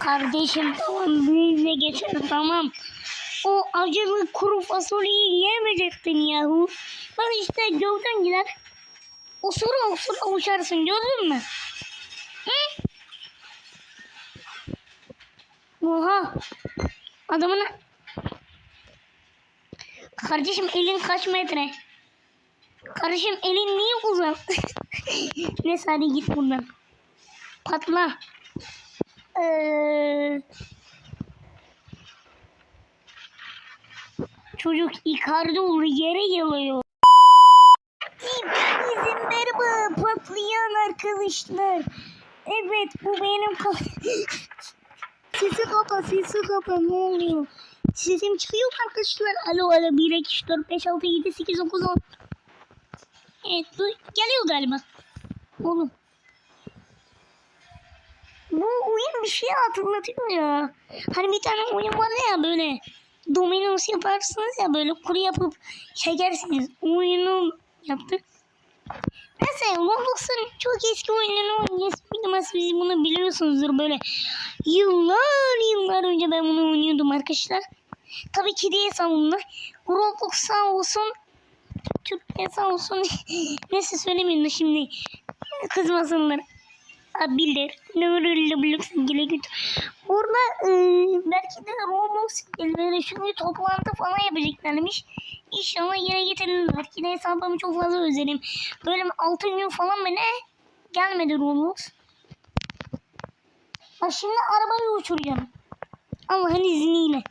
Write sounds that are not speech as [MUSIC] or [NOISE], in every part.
Kardeşim tamam benimle geçer tamam. O acılı kuru fasulyeyi yiyemeyecektin yahu. Bak işte gördün gider. Osura osura uçarsın gördün mü? Hı? Oha. Adamın... Kardeşim elin kaç metre? Kardeşim elin niye uzak? [LAUGHS] Neyse hadi git buradan. Patla. Ee, çocuk Icardi oldu yere yalıyor. Bizim merhaba patlayan arkadaşlar. Evet bu benim [LAUGHS] Sesi kapa sesi kapa ne oluyor? Sesim çıkıyor arkadaşlar? Alo alo 1 2 3 4 5 6 7 8 9 10. Evet bu geliyor galiba. Oğlum. Bu oyun bir şey hatırlatıyor ya. Hani bir tane oyun var ya böyle Dominos yaparsınız ya böyle kuru yapıp çekersiniz. Oyunu yaptık. Neyse Roblox'un çok eski oyunlarını oynayabilirsiniz. Siz bunu biliyorsunuzdur böyle. Yıllar yıllar önce ben bunu oynuyordum arkadaşlar. Tabii ki diye savunma. Roblox sağ olsun. Türkiye sağ olsun. [LAUGHS] Neyse söylemeyeyim de şimdi. Kızmasınlar Roblox gele götür. Orada e, belki de Roblox böyle şunu toplantı falan yapacaklarmış. İnşallah yere getirirler. Belki de hesabımı çok fazla özledim. Böyle 6 gün falan ne? Gelmedi Roblox. Ha şimdi arabayı uçuracağım. Allah'ın izniyle.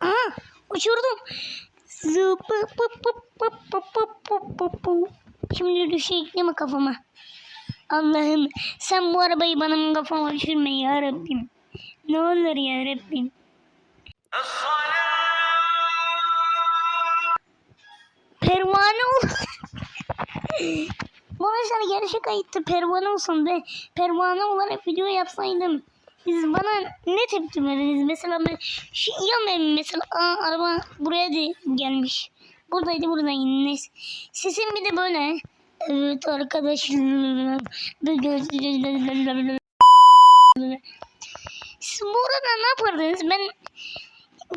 Aha uçurdum. Şimdi düşecekti mi kafama? Allah'ım sen bu arabayı bana kafama düşürme ya Rabbim. Ne olur ya Rabbim. Pervane ol. bu sana gerçek ayıttı. Pervane olsun be. Pervane olarak video yapsaydım. Siz bana ne tepki verdiniz? Mesela ben şu ya mesela aa, araba buraya da gelmiş. Buradaydı buradaydı. Neyse. Sesim bir de böyle. Evet arkadaşlar. Siz bu arada ne yapardınız? Ben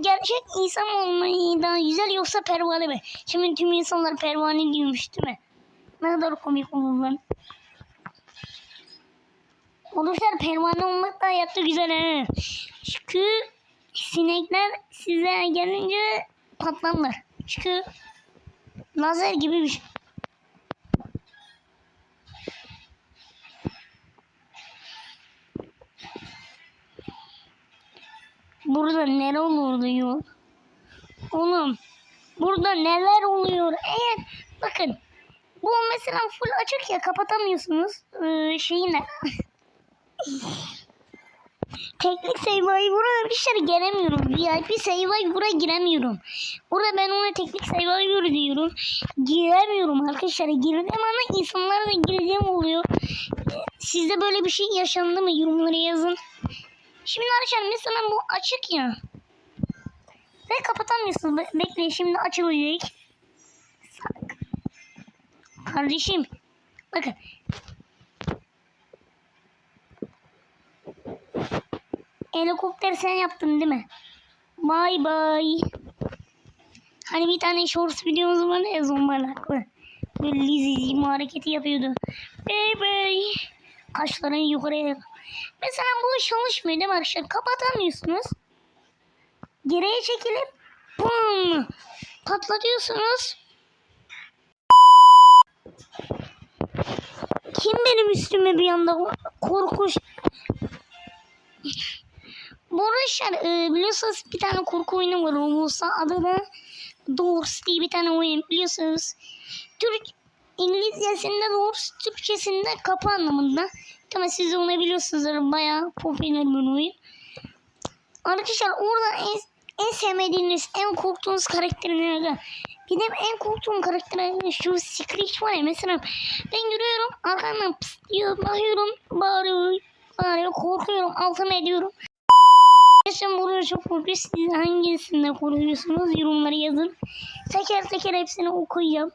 gerçek insan olmayı daha güzel yoksa pervane mi? Şimdi tüm insanlar pervane diyormuş değil mi? Ne kadar komik olur lan. Olursa pervane olmak da hayatta güzel he. Çünkü sinekler size gelince patlarlar. Çünkü lazer gibi bir şey. Burada neler oluyor? Oğlum burada neler oluyor? Eğer bakın bu mesela full açık ya kapatamıyorsunuz ee, şeyine. [LAUGHS] Teknik Survivor'a bir şey giremiyorum. VIP Survivor'a giremiyorum. Burada ben ona teknik Survivor diyorum. Giremiyorum arkadaşlar. Girdim ama insanlarla gireceğim oluyor. Sizde böyle bir şey yaşandı mı? Yorumlara yazın. Şimdi arkadaşlar mesela bu açık ya. Ve kapatamıyorsunuz. Be- Bekleyin şimdi açılacak. Kardeşim. Bakın. Helikopter sen yaptın değil mi? Bye bye. Hani bir tane shorts videomuz var ya zombalaklı. Böyle lizi hareketi yapıyordu. Bye bye. Kaşların yukarıya. Mesela bu çalışmıyor değil mi arkadaşlar? Kapatamıyorsunuz. Geriye çekilip bum patlatıyorsunuz. Kim benim üstüme bir anda korkuş bu arkadaşlar e, biliyorsunuz bir tane korku oyunu var Roblox'ta adı da Doors diye bir tane oyun biliyorsunuz. Türk İngilizcesinde Doors, Türkçesinde kapı anlamında. Ama siz onu biliyorsunuzdur bayağı popüler bir oyun. Arkadaşlar orada en, en sevmediğiniz, en korktuğunuz karakterin ne? Benim en korktuğum karakter şu Screech var ya mesela ben görüyorum arkamdan pıs diyor bakıyorum bağırıyor bağırıyor korkuyorum altıma ediyorum. Yaşam burada çok korkuyor. Siz hangisinde korkuyorsunuz? Yorumları yazın. Teker teker hepsini okuyacağım.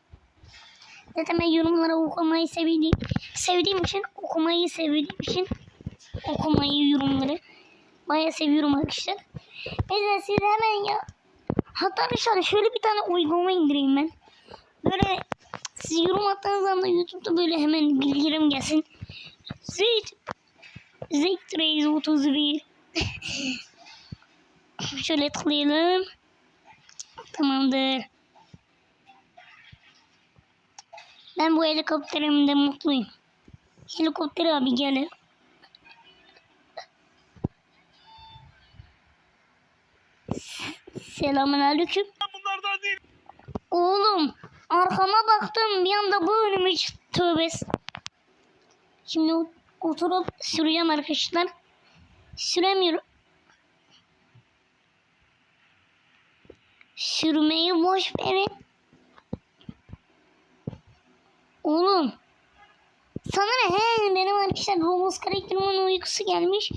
Zaten ben yorumları okumayı sevdiğim, sevdiğim için okumayı sevdiğim için okumayı yorumları bayağı seviyorum arkadaşlar. Neyse siz hemen ya hatta arkadaşlar şöyle bir tane uygulama indireyim ben. Böyle siz yorum attığınız anda YouTube'da böyle hemen bildirim gelsin. Zeyt Zeyt Reis 31 [LAUGHS] Şöyle tıklayalım. Tamamdır. Ben bu helikopterimde mutluyum. Helikopter abi gel. Selamun aleyküm. bunlardan değil. Oğlum arkama baktım bir anda bu önüme çıktı. Tövbe. Şimdi oturup süreceğim arkadaşlar. Süremiyorum. Sürmeyi boş verin. Oğlum. Sana ne? He, benim arkadaşlar Roblox karakterimin uykusu gelmiş.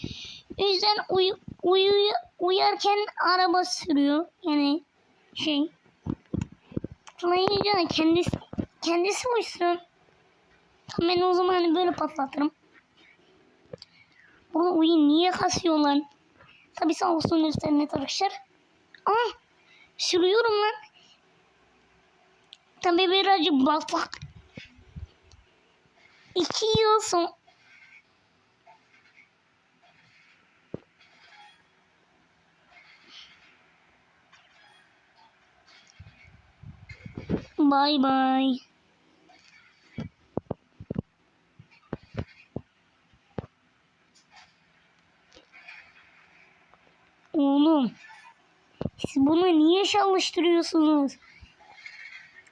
O yüzden uyu, uyu, uyarken araba sürüyor. Yani şey. Tıklayınca kendisi, kendisi uysun. Ben o zaman hani böyle patlatırım. Bu oyun niye kasıyor lan? Tabi sağ olsun internet arkadaşlar. Aa, sürüyorum lan. Tabi birazcık bak. İki yıl son... Bye bye. Oğlum. Siz bunu niye çalıştırıyorsunuz?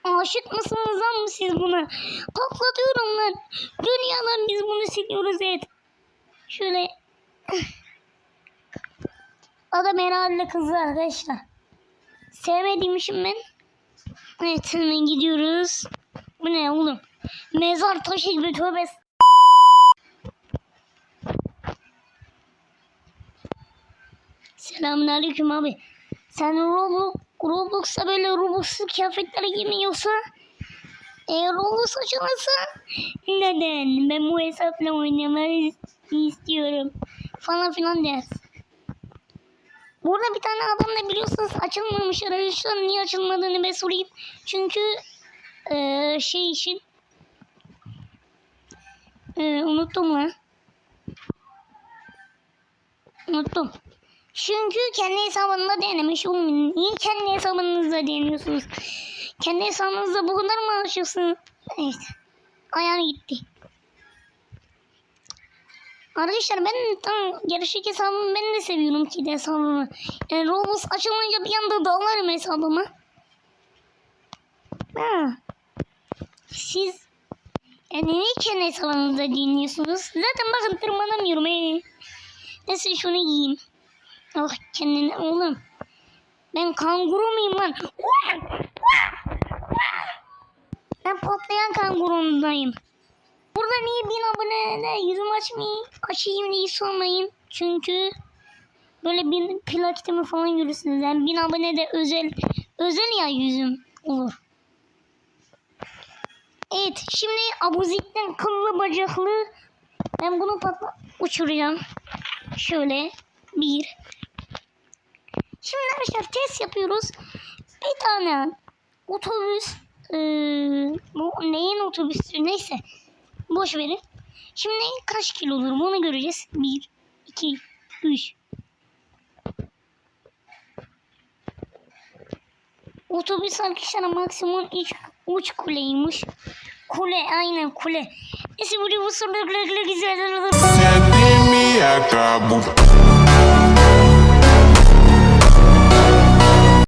Aşık mısınız lan siz buna? Patlatıyorum lan. Dünyadan biz bunu siliyoruz et. Şöyle. Adam herhalde kızı arkadaşlar. Sevmediğim için ben. Evet hemen gidiyoruz. Bu ne oğlum? Mezar taşı gibi tövbe. Selamun aleyküm abi. Sen Roblox, Roblox'a böyle Roblox'lu kıyafetler giymiyorsa eğer Roblox açılırsa neden? Ben bu hesapla oynamayı istiyorum. Falan filan dersin. Burada bir tane adam da biliyorsunuz açılmamış arkadaşlar. Niye açılmadığını ben sorayım. Çünkü eee, şey için eee, unuttum lan. Unuttum. Çünkü kendi hesabında denemiş. Niye kendi hesabınızda deniyorsunuz? Kendi hesabınızda bu kadar mı aşıksınız? Evet. Ayağına gitti. Arkadaşlar ben tam gerçek hesabımı ben de seviyorum ki hesabımı. Yani Roblox açılınca bir anda dalarım hesabıma. Ha. Siz yani niye kendi hesabınızda dinliyorsunuz? Zaten bakın tırmanamıyorum. He. Neyse şunu giyeyim. Oh kendine oğlum. Ben kanguru muyum lan? Ben patlayan kangurundayım. Burada niye bin abone de yüzüm açmayayım, açayım diye sormayın. Çünkü böyle bin plaketimi falan görürsünüz. Yani bin abone de özel, özel ya yüzüm olur. Evet şimdi abuzikten kıllı bacaklı ben bunu patla uçuracağım. Şöyle bir. Şimdi arkadaşlar test yapıyoruz. Bir tane otobüs eee, bu neyin otobüsü neyse boş verin. Şimdi kaç kilo olur bunu göreceğiz. 1, 2, 3. Otobüs arkadaşlar maksimum 3 uç kuleymiş. Kule aynen kule. Neyse bu sorular güzel me acabo.